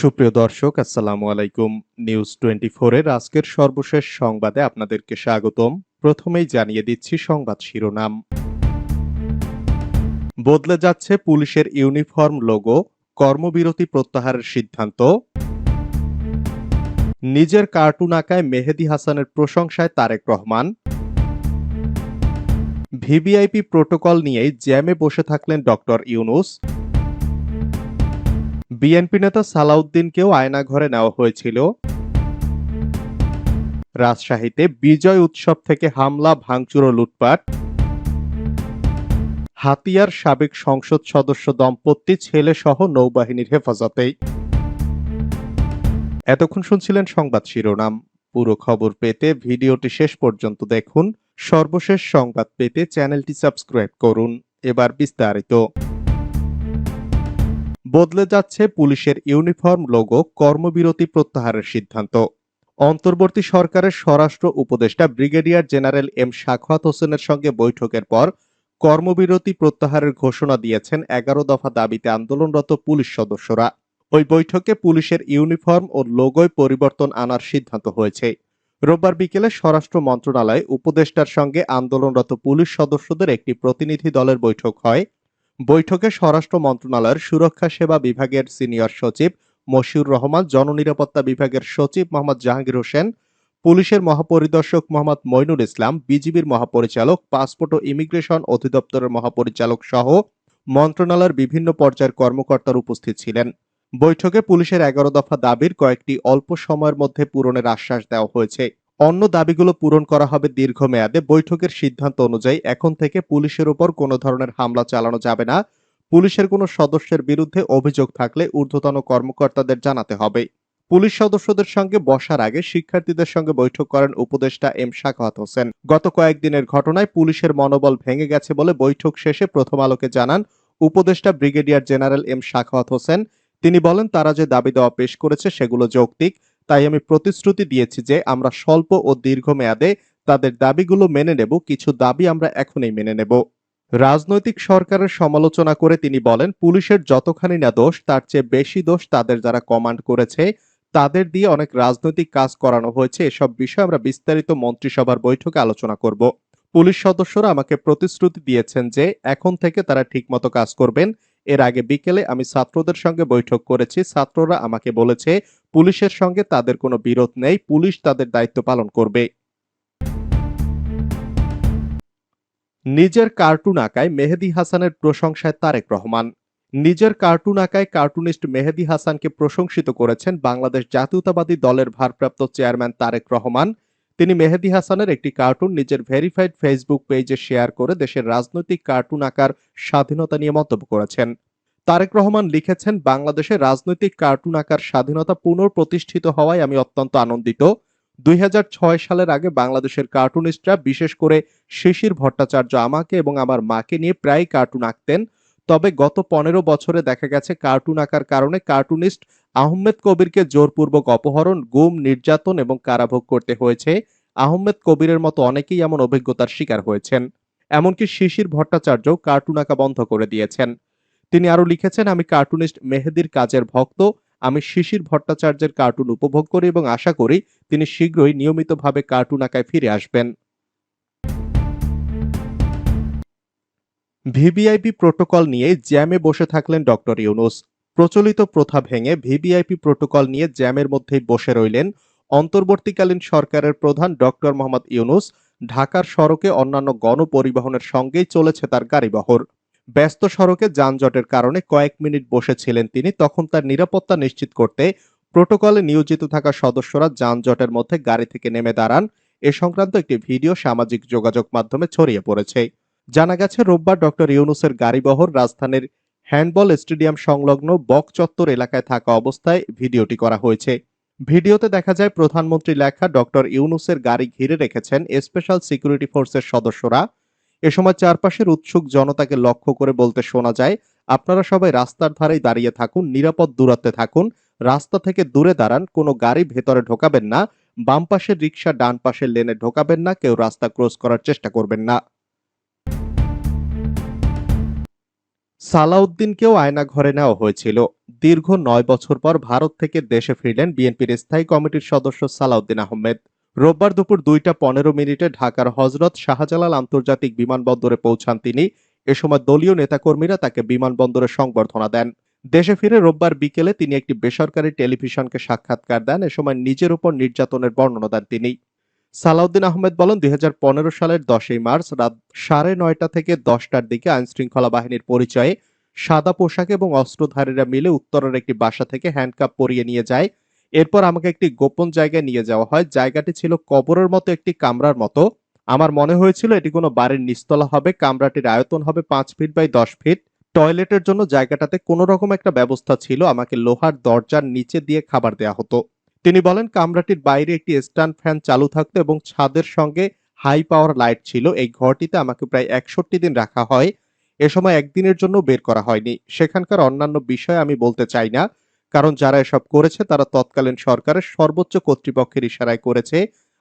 সুপ্রিয় দর্শক, আসসালামু আলাইকুম। নিউজ টোয়েন্টি এর আজকের সর্বশেষ সংবাদে আপনাদেরকে স্বাগতম। প্রথমেই জানিয়ে দিচ্ছি সংবাদ শিরোনাম। বদলে যাচ্ছে পুলিশের ইউনিফর্ম লোগো, কর্মবিরতি প্রত্যাহারের সিদ্ধান্ত। নিজের কার্টুন আঁকায় মেহেদি হাসানের প্রশংসায় তারেক রহমান। ভিভিআইপি প্রোটোকল নিয়েই জ্যামে বসে থাকলেন ডক্টর ইউনুস। বিএনপি নেতা সালাউদ্দিনকেও আয়নাঘরে নেওয়া হয়েছিল। রাজশাহীতে বিজয় উৎসব থেকে হামলা, ভাঙচুর ও লুটপাট। হাতিয়ার সাবেক সংসদ সদস্য দম্পতি ছেলে সহ নৌবাহিনীর হেফাজতেই। এতক্ষণ শুনছিলেন সংবাদ শিরোনাম। পুরো খবর পেতে ভিডিওটি শেষ পর্যন্ত দেখুন। সর্বশেষ সংবাদ পেতে চ্যানেলটি সাবস্ক্রাইব করুন। এবার বিস্তারিত। বদলে যাচ্ছে পুলিশের ইউনিফর্ম লোগো কর্মবিরতি প্রত্যাহারের সিদ্ধান্ত। অন্তর্বর্তী সরকারের স্বরাষ্ট্র উপদেষ্টা ব্রিগেডিয়ার জেনারেল এম শাখাত হোসেনের সঙ্গে বৈঠকের পর কর্মবিরতি প্রত্যাহারের ঘোষণা দিয়েছেন এগারো দফা দাবিতে আন্দোলনরত পুলিশ সদস্যরা। ওই বৈঠকে পুলিশের ইউনিফর্ম ও লোগোয় পরিবর্তন আনার সিদ্ধান্ত হয়েছে। রোববার বিকেলে স্বরাষ্ট্র মন্ত্রণালয়ে উপদেষ্টার সঙ্গে আন্দোলনরত পুলিশ সদস্যদের একটি প্রতিনিধি দলের বৈঠক হয়। বৈঠকে স্বরাষ্ট্র মন্ত্রণালয়ের সুরক্ষা সেবা বিভাগের সিনিয়র সচিব মশিউর রহমান, জননিরাপত্তা বিভাগের সচিব মোহাম্মদ জাহাঙ্গীর হোসেন, পুলিশের মহাপরিদর্শক মোহাম্মদ মইনুল ইসলাম, বিজিবির মহাপরিচালক, পাসপোর্ট ও ইমিগ্রেশন অধিদপ্তরের মহাপরিচালক সহ মন্ত্রণালয়ের বিভিন্ন পর্যায়ের কর্মকর্তারা উপস্থিত ছিলেন। বৈঠকে পুলিশের এগারো দফা দাবির কয়েকটি অল্প সময়ের মধ্যে পূরণের আশ্বাস দেওয়া হয়েছে। অন্য দাবিগুলো পূরণ করা হবে দীর্ঘমেয়াদে। বৈঠকের সিদ্ধান্ত অনুযায়ী এখন থেকে পুলিশের উপর কোনো ধরনের হামলা চালানো যাবে না। পুলিশের কোনো সদস্যের বিরুদ্ধে অভিযোগ থাকলে ঊর্ধ্বতন কর্মকর্তাদের জানাতে হবে। পুলিশ সদস্যদের সঙ্গে বসার আগে শিক্ষার্থীদের সঙ্গে বৈঠক করেন উপদেষ্টা এম শাখাত হোসেন। গত কয়েকদিনের ঘটনায় পুলিশের মনোবল ভেঙে গেছে বলে বৈঠক শেষে প্রথম আলোকে জানান উপদেষ্টা ব্রিগেডিয়ার জেনারেল এম শাখাত হোসেন। তিনি বলেন, তারা যে দাবি দেওয়া পেশ করেছে সেগুলো যৌক্তিক। তাই আমি প্রতিশ্রুতি দিয়েছি যে আমরা স্বল্প ও দীর্ঘমেয়াদে তাদের দাবিগুলো মেনে নেব, কিছু দাবি আমরা এখনই মেনে নেব। রাজনৈতিক সরকারের সমালোচনা করে তিনি বলেন, পুলিশের যতখানি না দোষ, তার চেয়ে বেশি দোষ তাদের যারা কমান্ড করেছে, তাদের দিয়ে অনেক রাজনৈতিক কাজ করানো হয়েছে। এসব বিষয়ে আমরা বিস্তারিত মন্ত্রিসভার বৈঠকে আলোচনা করব। পুলিশ সদস্যরা আমাকে প্রতিশ্রুতি দিয়েছেন যে এখন থেকে তারা ঠিকমতো কাজ করবেন। এর আগে বিকেলে আমি ছাত্রদের সঙ্গে বৈঠক করেছি। ছাত্ররা আমাকে বলেছে, পুলিশের সঙ্গে তাদের কোনো বিরোধ নেই, পুলিশ তাদের দায়িত্ব পালন করবে। নিজের কার্টুন আঁকায় মেহেদি হাসানের প্রশংসায় তারেক রহমান। নিজের কার্টুন আঁকায় কার্টুনিস্ট মেহেদি হাসানকে প্রশংসিত করেছেন বাংলাদেশ জাতীয়তাবাদী দলের ভারপ্রাপ্ত চেয়ারম্যান তারেক রহমান। তিনি মেহেদি হাসানের একটি কার্টুন নিজের ভেরিফাইড ফেসবুক পেজে শেয়ার করে দেশের রাজনৈতিক কার্টুন আঁকার স্বাধীনতা নিয়ে মন্তব্য করেছেন। তারেক রহমান লিখেছেন, বাংলাদেশে রাজনৈতিক কার্টুন আঁকার স্বাধীনতা পুনঃপ্রতিষ্ঠিত হওয়ায় আমি অত্যন্ত আনন্দিত। দুই হাজার ছয় সালের আগে বাংলাদেশের কার্টুনিস্টরা, বিশেষ করে শিশির ভট্টাচার্য আমাকে এবং আমার মাকে নিয়ে প্রায় কার্টুন আঁকতেন। তবে গত পনেরো বছরে দেখা গেছে কার্টুন আঁকার কারণে কার্টুনিস্ট আহমেদ কবিরকে জোরপূর্বক অপহরণ, গুম, নির্যাতন এবং কারাভোগ করতে হয়েছে। আহমেদ কবিরের মতো অনেকেই এমন অভিজ্ঞতার শিকার হয়েছেন। এমনকি শিশির ভট্টাচার্য কার্টুন আঁকা বন্ধ করে দিয়েছেন। তিনি আরও লিখেছেন, আমি কার্টুনিস্ট মেহেদির কাজের ভক্ত, আমি শিশির ভট্টাচার্যের কার্টুন উপভোগ করি এবং আশা করি তিনি শীঘ্রই নিয়মিতভাবে কার্টুন আঁকায় ফিরে আসবেন। ভিভিআইপি প্রোটোকল নিয়ে জ্যামে বসে থাকলেন ডক্টর ইউনুস। প্রচলিত প্রথা ভেঙে ভিভিআইপি প্রোটোকল নিয়ে জ্যামের মধ্যেই বসে রইলেন অন্তর্বর্তীকালীন সরকারের প্রধান ডক্টর মোহাম্মদ ইউনুস। ঢাকার সড়কে অন্যান্য গণপরিবহনের সঙ্গেই চলেছে তার গাড়িবহর। ব্যস্ত সড়কে যানজটের কারণে কয়েক মিনিট বসেছিলেন তিনি, তখন তার নিরাপত্তা নিশ্চিত করতে প্রোটোকলে নিয়োজিত থাকা সদস্যরা যানজটের মধ্যে গাড়ি থেকে নেমে দাঁড়ান। এ সংক্রান্ত একটি ভিডিও সামাজিক যোগাযোগ মাধ্যমে ছড়িয়ে পড়েছে। জানা গেছে, রোববার ডক্টর ইউনুসের গাড়িবহর রাজধানীর হ্যান্ডবল স্টেডিয়াম সংলগ্ন বক চত্বর এলাকায় থাকা অবস্থায় ভিডিওটি করা হয়েছে। ভিডিওতে দেখা যায়, প্রধানমন্ত্রী লেখা ডক্টর ইউনুসের গাড়ি ঘিরে রেখেছেন স্পেশাল সিকিউরিটি ফোর্সের সদস্যরা। এ সময় চারপাশের উৎসুক জনতাকে লক্ষ্য করে বলতে শোনা যায়, আপনারা সবাই রাস্তার ধারেই দাঁড়িয়ে থাকুন, নিরাপদ দূরত্বে থাকুন, রাস্তা থেকে দূরে দাঁড়ান, কোনো গাড়ি ভেতরে ঢোকাবেন না, বাম পাশের রিক্সা ডান পাশের লেনে ঢোকাবেন না, কেউ রাস্তা ক্রস করার চেষ্টা করবেন না। সালাউদ্দিনকেও আয়না ঘরে নেওয়া হয়েছিল। দীর্ঘ নয় বছর পর ভারত থেকে দেশে ফিরলেন বিএনপির স্থায়ী কমিটির সদস্য সালাউদ্দিন আহমেদ। রোববার দুপুর দুইটা পনেরো মিনিটে ঢাকার হজরত শাহজালাল আন্তর্জাতিক বিমানবন্দরে পৌঁছান তিনি। এ সময় দলীয় নেতাকর্মীরা তাকে বিমানবন্দরে সংবর্ধনা দেন। দেশে ফিরে রোববার বিকেলে তিনি একটি বেসরকারি টেলিভিশনকে সাক্ষাৎকার দেন। এ সময় নিজের উপর নির্যাতনের বর্ণনা দেন তিনি। সালাউদ্দিন আহমেদ বলেন, দুই হাজার পনেরো সালের দশই মার্চ রাত সাড়ে নয়টা থেকে দশটার দিকে আইনশৃঙ্খলা বাহিনীর পরিচয়ে সাদা পোশাক এবং অস্ত্রধারীরা মিলে উত্তরের একটি বাসা থেকে হ্যান্ডকাপ পরিয়ে নিয়ে যায়। এরপর আমাকে একটি গোপন জায়গায় নিয়ে যাওয়া হয়। জায়গাটি ছিল কবরের মতো একটি কামরার মতো। আমার মনে হয়েছিল এটি কোনো বাড়ির নিস্তলা হবে। কামরাটির আয়তন হবে পাঁচ ফিট বাই দশ ফিট। টয়লেটের জন্য জায়গাটাতে কোনো রকম একটা ব্যবস্থা ছিল। আমাকে লোহার দরজার নিচে দিয়ে খাবার দেয়া হতো। তিনি বলেন, কামরাটির বাইরে একটি স্ট্যান্ড ফ্যান চালু থাকতো এবং ছাদের সঙ্গে হাই পাওয়ার লাইট ছিল। এই ঘরটিতে আমাকে প্রায় একষট্টি দিন রাখা হয়। এ সময় একদিনের জন্য বের করা হয়নি। সেখানকার অন্যান্য বিষয় আমি বলতে চাই না, কারণ যারা এসব করেছে তারা তৎকালীন সরকারের সর্বোচ্চ কর্তৃপক্ষের ইশারায় করেছে।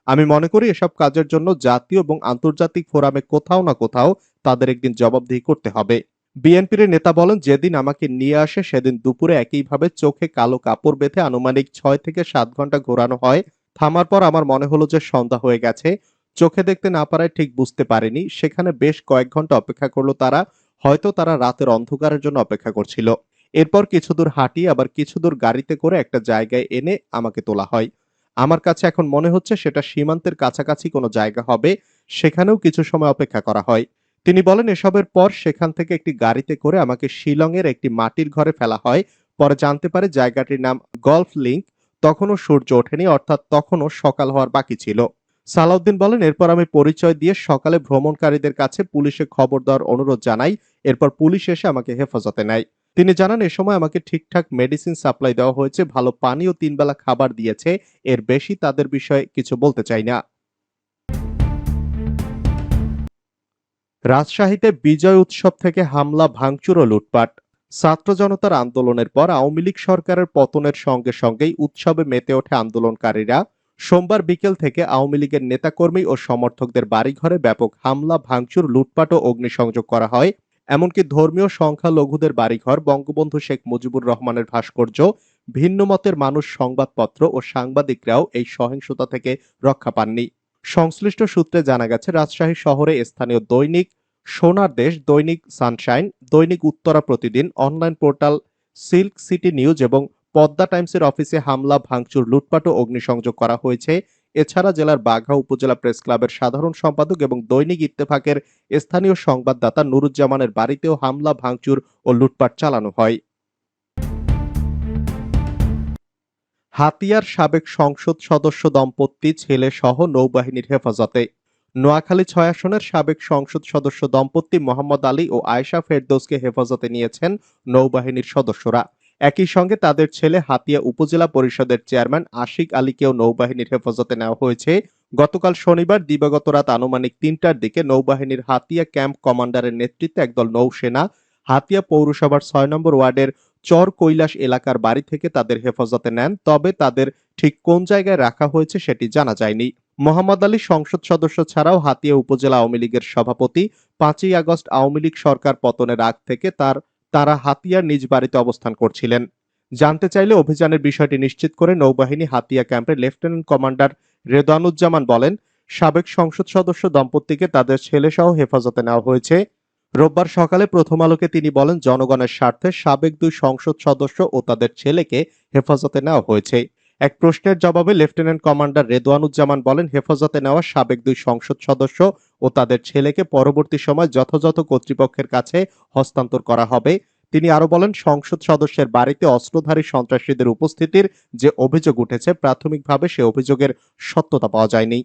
আমি মনে করি এসব কাজের জন্য জাতীয় এবং আন্তর্জাতিক ফোরামে কোথাও না কোথাও তাদের একদিন জবাবদিহি করতে হবে। বিএনপির নেতা বলেন, যেদিন আমাকে নিয়ে আসে, সেদিন দুপুরে একইভাবে চোখে কালো কাপড় বেঁধে আনুমানিক ছয় থেকে সাত ঘণ্টা ঘোরানো হয়। থামার পর আমার মনে হলো যে সন্ধ্যা হয়ে গেছে। চোখে দেখতে না পারায় ঠিক বুঝতে পারিনি। সেখানে বেশ কয়েক ঘণ্টা অপেক্ষা করল তারা। হয়তো তারা রাতের অন্ধকারের জন্য অপেক্ষা করছিল। এরপর কিছু দূর হাঁটিয়ে আবার কিছু দূর গাড়িতে করে একটা জায়গায় এনে আমাকে তোলা হয়। আমার কাছে এখন মনে হচ্ছে সেটা সীমান্তের কাছাকাছি কোনো জায়গা হবে। সেখানেও কিছু সময় অপেক্ষা করা হয়। তিনি বলেন, এসবের পর সেখান থেকে একটি গাড়িতে করে আমাকে শিলংয়ের একটি মাটির ঘরে ফেলা হয়। পরে জানতে পারে জায়গাটির নাম গলফ লিঙ্ক। তখনও সূর্য ওঠেনি, অর্থাৎ তখনও সকাল হওয়ার বাকি ছিল। সালাউদ্দিন বলেন, এরপর আমি পরিচয় দিয়ে সকালে ভ্রমণকারীদের কাছে পুলিশে খবর দেওয়ার অনুরোধ জানাই। এরপর পুলিশ এসে আমাকে হেফাজতে নেয়। তিনি জানান, এ সময় আমাকে ঠিকঠাক মেডিসিন সাপ্লাই দেওয়া হয়েছে। ভালো পানি ও তিনবেলা খাবার দিয়েছে। এর বেশি তাদের বিষয়ে কিছু বলতে চাই না। রাজশাহীতে বিজয় উৎসব থেকে হামলা, ভাঙচুর ও লুটপাট। ছাত্র জনতার আন্দোলনের পর আওয়ামী লীগ সরকারের পতনের সঙ্গে সঙ্গেই উৎসবে মেতে ওঠে আন্দোলনকারীরা। সোমবার বিকেল থেকে আওয়ামী লীগের নেতাকর্মী ও সমর্থকদের বাড়িঘরে ব্যাপক হামলা, ভাঙচুর, লুটপাট ও অগ্নিসংযোগ করা হয়। এমনকি ধর্মীয় সংখ্যালঘুদের বাড়িঘর বঙ্গবন্ধু শেখ মুজিবুর রহমানের ভাস্কর্য, ভিন্নমতের মানুষ সংবাদপত্র ও সাংবাদিকরাও এই সহিংসতা থেকে রক্ষা পাননি। সংশ্লিষ্ট সূত্রে জানা গেছে, রাজশাহী শহরে স্থানীয় দৈনিক সোনার দেশ, দৈনিক সানশাইন, দৈনিক উত্তরা প্রতিদিন, online portal silk city news এবং পদ্মা টাইমসের অফিসে হামলা, ভাঙচুর, লুটপাট ও অগ্নিসংযোগ করা হয়েছে। এছাড়া জেলার বাঘা উপজেলা প্রেস ক্লাবের সাধারণ সম্পাদক এবং দৈনিক ইত্তেফাকের স্থানীয় সংবাদদাতা নুরুজ্জামানের বাড়িতেও হামলা, ভাঙচুর ও লুটপাট চালানো হয়। হাতিয়ার সাবেক সংসদ সদস্য দম্পতি, ছেলে সহ নৌবাহিনীর হেফাজতে। নোয়াখালী ছয় আসনের সাবেক সংসদ সদস্য দম্পতি মোহাম্মদ আলী ও আয়েশা ফেরদৌসকে হেফাজতে নিয়েছেন নৌবাহিনীর সদস্যরা। একই সঙ্গে তাদের ছেলে হাতিয়া উপজেলা পরিষদের চেয়ারম্যান আশিক আলীকেও নৌবাহিনীর হেফাজতে নেওয়া হয়েছে। গতকাল শনিবার দিবাগত রাত আনুমানিক তিনটার দিকে নৌবাহিনীর হাতিয়া ক্যাম্প কমান্ডারের নেতৃত্বে একদল নৌসেনা হাতিয়া পৌরসভার ছয় নম্বর ওয়ার্ডের চর কৈলাস এলাকার বাড়ি থেকে তাদের হেফাজতে নেন, তবে তাদের ঠিক কোন জায়গায় রাখা হয়েছে সেটি জানা যায়নি। মোহাম্মদ আলী সংসদ সদস্য ছাড়াও হাতিয়া উপজেলা আওয়ামী লীগের সভাপতি পাঁচই আগস্ট আওয়ামী লীগ সরকার পতনের আগ থেকে তার, তারা হাতিয়ার নিজ বাড়িতে অবস্থান করছিলেন। জানতে চাইলে অভিযানের বিষয়টি নিশ্চিত করে নৌবাহিনী হাতিয়া ক্যাম্পের লেফটেন্যান্ট কমান্ডার রেদানুজ্জামান বলেন, সাবেক সংসদ সদস্য দম্পতিকে তাদের ছেলেসহ হেফাজতে নেওয়া হয়েছে। রোববার সকালে প্রথম আলোকে তিনি বলেন, জনগণের স্বার্থে সাবেক দুই সংসদ সদস্য ও তাদের ছেলেকে হেফাজতে নেওয়া হয়েছে। এক প্রশ্নের জবাবে লেফটেন্যান্ট কমান্ডার রেদওয়ানুজ্জামান বলেন, হেফাজতে নেওয়া সাবেক দুই সংসদ সদস্য ও তাদের ছেলেকে পরবর্তী সময় যথাযথ কর্তৃপক্ষের কাছে হস্তান্তর করা হবে। তিনি আরও বলেন, সংসদ সদস্যের বাড়িতে অস্ত্রধারী সন্ত্রাসীদের উপস্থিতির যে অভিযোগ উঠেছে, প্রাথমিকভাবে সে অভিযোগের সত্যতা পাওয়া যায়নি।